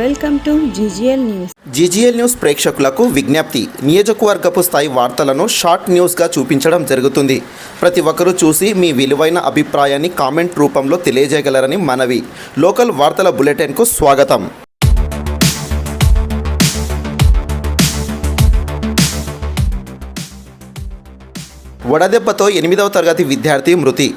Welcome to GGL news. GGL news ప్రేక్షకులకు విజ్ఞప్తి. నియోజకవర్గపు స్థాయి వార్తలను షార్ట్ న్యూస్గా చూపించడం జరుగుతుంది. ప్రతి ఒక్కరూ చూసి మీ విలువైన అభిప్రాయాన్ని కామెంట్ రూపంలో తెలియజేయగలరని మనవి. లోకల్ వార్తల బులెటిన్కు స్వాగతం. వడదెబ్బతో ఎనిమిదవ తరగతి విద్యార్థి మృతి.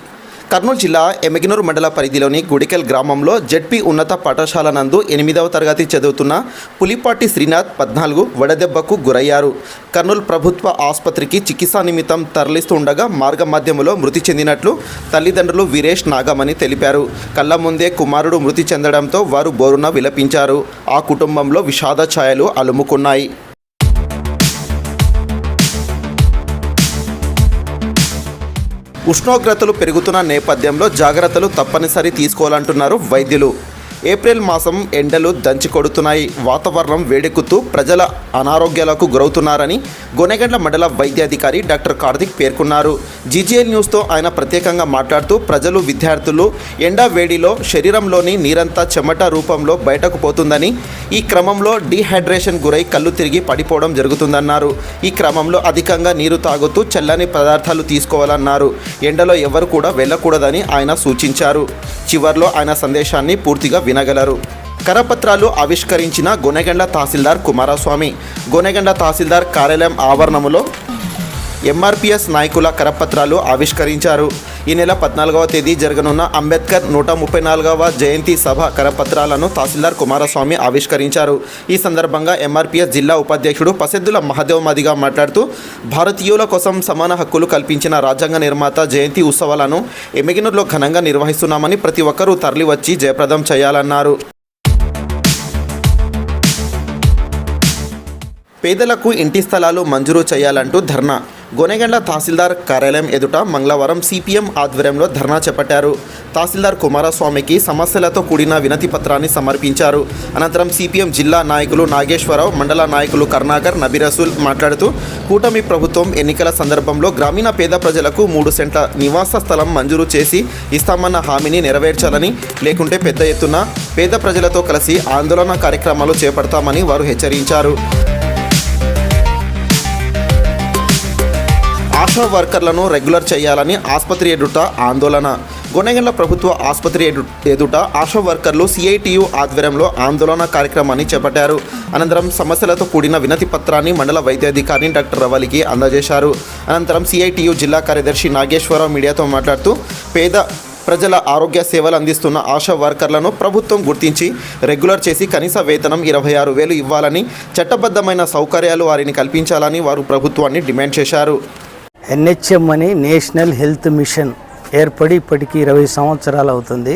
కర్నూలు జిల్లా ఎమగినూరు మండల పరిధిలోని గుడికెల్ గ్రామంలో జడ్పీ ఉన్నత పాఠశాల నందు ఎనిమిదవ తరగతి చదువుతున్న పులిపాటి శ్రీనాథ్ పద్నాలుగు వడదెబ్బకు గురయ్యారు. కర్నూలు ప్రభుత్వ ఆసుపత్రికి చికిత్సా నిమిత్తం తరలిస్తుండగా మార్గ మధ్యములో మృతి చెందినట్లు తల్లిదండ్రులు వీరేష్ నాగమని తెలిపారు. కళ్ళ ముందే కుమారుడు మృతి చెందడంతో వారు బోరున విలపించారు. ఆ కుటుంబంలో విషాద ఛాయలు అలుముకున్నాయి. ఉష్ణోగ్రతలు పెరుగుతున్న నేపథ్యంలో జాగ్రత్తలు తప్పనిసరి తీసుకోవాలంటున్నారు వైద్యులు. ఏప్రిల్ మాసం ఎండలు దంచి కొడుతున్నాయి. వాతావరణం వేడెక్కుతూ ప్రజల అనారోగ్యాలకు గురవుతున్నారని గొనెగండ్ల మండల వైద్యాధికారి డాక్టర్ కార్తిక్ పేర్కొన్నారు. జీజీఎల్ న్యూస్తో ఆయన ప్రత్యేకంగా మాట్లాడుతూ ప్రజలు విద్యార్థులు ఎండ వేడిలో శరీరంలోని నీరంతా చెమట రూపంలో బయటకు పోతుందని ఈ క్రమంలో డీహైడ్రేషన్ గురై కళ్ళు తిరిగి పడిపోవడం జరుగుతుందన్నారు. ఈ క్రమంలో అధికంగా నీరు తాగుతూ చల్లని పదార్థాలు తీసుకోవాలన్నారు. ఎండలో ఎవరు కూడా వెళ్ళకూడదని ఆయన సూచించారు. చివర్లో ఆయన సందేశాన్ని పూర్తిగా వినగలరు. కరపత్రాలు ఆవిష్కరించిన గొనెగండ్ల తహసీల్దార్ కుమారస్వామి. గొనెగండ్ల తహసీల్దార్ కార్యాలయం ఆవరణములో ఎంఆర్పిఎస్ నాయకుల కరపత్రాలు ఆవిష్కరించారు. ఈ నెల పద్నాలుగవ తేదీ జరగనున్న అంబేద్కర్ నూట ముప్పై నాలుగవ జయంతి సభ కరపత్రాలను తహసీల్దార్ కుమారస్వామి ఆవిష్కరించారు. ఈ సందర్భంగా ఎంఆర్పిఎస్ జిల్లా ఉపాధ్యక్షుడు పసెద్దుల మహదేవ్ మదిగా మాట్లాడుతూ భారతీయుల కోసం సమాన హక్కులు కల్పించిన రాజ్యాంగ నిర్మాత జయంతి ఉత్సవాలను ఎమిగినూరులో ఘనంగా నిర్వహిస్తున్నామని ప్రతి ఒక్కరూ తరలివచ్చి జయప్రదం చేయాలన్నారు. పేదలకు ఇంటి స్థలాలు మంజూరు చేయాలంటూ ధర్నా గొనెగండ్ల తహసీల్దార్ కార్యాలయం ఎదుట మంగళవారం సిపిఎం ఆధ్వర్యంలో ధర్నా చేపట్టారు. తహసీల్దార్ కుమారస్వామికి సమస్యలతో కూడిన వినతి పత్రాన్ని సమర్పించారు. అనంతరం సిపిఎం జిల్లా నాయకులు నాగేశ్వరరావు మండల నాయకులు కర్ణాకర్ నబీరసూల్ మాట్లాడుతూ కూటమి ప్రభుత్వం ఎన్నికల సందర్భంలో గ్రామీణ పేద ప్రజలకు మూడు సెంట్ల నివాస స్థలం మంజూరు చేసి ఇస్తామన్న హామీని నెరవేర్చాలని లేకుంటే పెద్ద ఎత్తున పేద ప్రజలతో కలిసి ఆందోళన కార్యక్రమాలు చేపడతామని వారు హెచ్చరించారు. ఆశా వర్కర్లను రెగ్యులర్ చేయాలని ఆసుపత్రి ఎదుట ఆందోళన. గొనెగండ్ల ప్రభుత్వ ఆసుపత్రి ఎదుట ఆశా వర్కర్లు సిఐటియు ఆధ్వర్యంలో ఆందోళన కార్యక్రమాన్ని చేపట్టారు. అనంతరం సమస్యలతో కూడిన వినతి పత్రాన్ని మండల వైద్యాధికారి డాక్టర్ రవలికి అందజేశారు. అనంతరం సిఐటియు జిల్లా కార్యదర్శి నాగేశ్వరరావు మీడియాతో మాట్లాడుతూ పేద ప్రజల ఆరోగ్య సేవలు అందిస్తున్న ఆశా వర్కర్లను ప్రభుత్వం గుర్తించి రెగ్యులర్ చేసి కనీస వేతనం ఇరవై ఆరు వేలు ఇవ్వాలని చట్టబద్ధమైన సౌకర్యాలు వారిని కల్పించాలని వారు ప్రభుత్వాన్ని డిమాండ్ చేశారు. ఎన్హెచ్ఎం అని నేషనల్ హెల్త్ మిషన్ ఏర్పడి ఇప్పటికి ఇరవై సంవత్సరాలు అవుతుంది.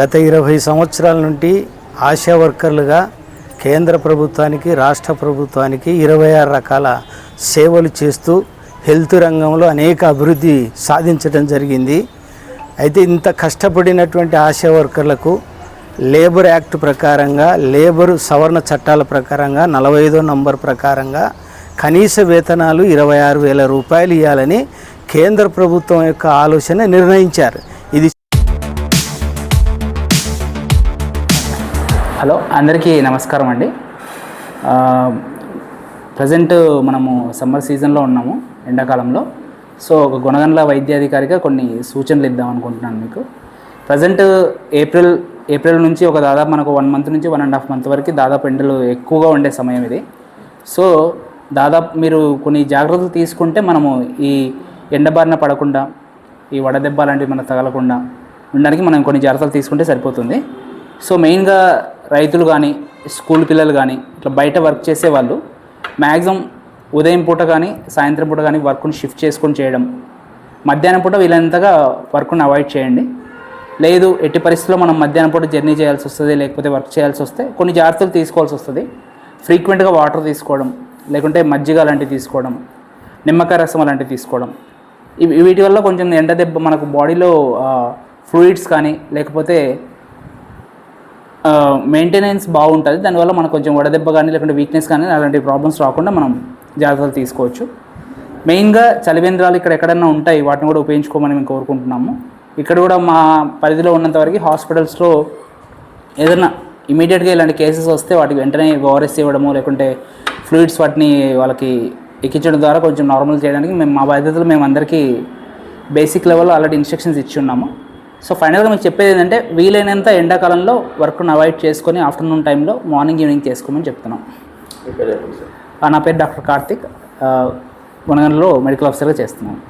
గత ఇరవై సంవత్సరాల నుండి ఆశా వర్కర్లుగా కేంద్ర ప్రభుత్వానికి రాష్ట్ర ప్రభుత్వానికి ఇరవై ఆరు రకాల సేవలు చేస్తూ హెల్త్ రంగంలో అనేక అభివృద్ధి సాధించడం జరిగింది. అయితే ఇంత కష్టపడినటువంటి ఆశా వర్కర్లకు లేబర్ యాక్ట్ ప్రకారంగా లేబర్ సవరణ చట్టాల ప్రకారంగా నలభై ఐదో నంబర్ ప్రకారంగా కనీస వేతనాలు ఇరవై ఆరు వేల రూపాయలు ఇవ్వాలని కేంద్ర ప్రభుత్వం యొక్క ఆలోచన నిర్ణయించారు. ఇది హలో అందరికీ నమస్కారం అండి. ప్రజెంట్ మనము సమ్మర్ సీజన్లో ఉన్నాము ఎండాకాలంలో. సో ఒక గుణగండ్ల వైద్యాధికారిగా కొన్ని సూచనలు ఇద్దాం అనుకుంటున్నాను మీకు. ప్రజెంట్ ఏప్రిల్ ఏప్రిల్ నుంచి ఒక దాదాపు మనకు వన్ మంత్ నుంచి వన్ అండ్ హాఫ్ మంత్ వరకు దాదాపు ఎండలు ఎక్కువగా ఉండే సమయం ఇది. సో దాదాపు మీరు కొన్ని జాగ్రత్తలు తీసుకుంటే మనము ఈ ఎండబారిన పడకుండా ఈ వడదెబ్బ లాంటివి మనకు తగలకుండా ఉండడానికి మనం కొన్ని జాగ్రత్తలు తీసుకుంటే సరిపోతుంది. సో మెయిన్గా రైతులు కానీ స్కూల్ పిల్లలు కానీ ఇట్లా బయట వర్క్ చేసే వాళ్ళు మ్యాక్సిమం ఉదయం పూట కానీ సాయంత్రం పూట కానీ వర్క్ను షిఫ్ట్ చేసుకొని చేయడం. మధ్యాహ్నం పూట వీళ్ళంతగా వర్క్ను అవాయిడ్ చేయండి. లేదు ఎట్టి పరిస్థితుల్లో మనం మధ్యాహ్నం పూట జర్నీ చేయాల్సి వస్తుంది లేకపోతే వర్క్ చేయాల్సి వస్తే కొన్ని జాగ్రత్తలు తీసుకోవాల్సి వస్తుంది. ఫ్రీక్వెంట్గా వాటర్ తీసుకోవడం. లేకుంటే మజ్జిగ అలాంటివి తీసుకోవడం నిమ్మకాయ రసం అలాంటివి తీసుకోవడం. ఇవి వీటి వల్ల కొంచెం ఎండ దెబ్బ మనకు బాడీలో ఫ్లూయిడ్స్ కానీ లేకపోతే మెయింటెనెన్స్ బాగుంటుంది. దానివల్ల మనకు కొంచెం వడదెబ్బ కానీ లేకుంటే వీక్నెస్ కానీ అలాంటి ప్రాబ్లమ్స్ రాకుండా మనం జాగ్రత్తలు తీసుకోవచ్చు. మెయిన్గా చలివేంద్రాలు ఇక్కడ ఎక్కడన్నా ఉంటాయి వాటిని కూడా ఉపయోగించుకోమని మేము కోరుకుంటున్నాము. ఇక్కడ కూడా మా పరిధిలో ఉన్నంత వరకు హాస్పిటల్స్లో ఏదైనా ఇమీడియట్గా ఇలాంటి కేసెస్ వస్తే వాటికి వెంటనే ఓఆర్ఎస్ ఇవ్వడము లేకుంటే ఫ్లూయిడ్స్ వాటిని వాళ్ళకి ఎక్కించడం ద్వారా కొంచెం నార్మల్ చేయడానికి మేము మా బాధ్యతలు మేము అందరికీ బేసిక్ లెవెల్లో ఆల్రెడీ ఇన్స్ట్రక్షన్స్ ఇచ్చి ఉన్నాము సో ఫైనల్గా మీకు చెప్పేది ఏంటంటే వీలైనంత ఎండాకాలంలో వర్క్ను అవాయిడ్ చేసుకొని ఆఫ్టర్నూన్ టైంలో మార్నింగ్ ఈవినింగ్ చేసుకోమని చెప్తున్నాం. ఆ, నా పేరు డాక్టర్ కార్తిక్. గుణగంలో మెడికల్ ఆఫీసర్గా చేస్తున్నాను.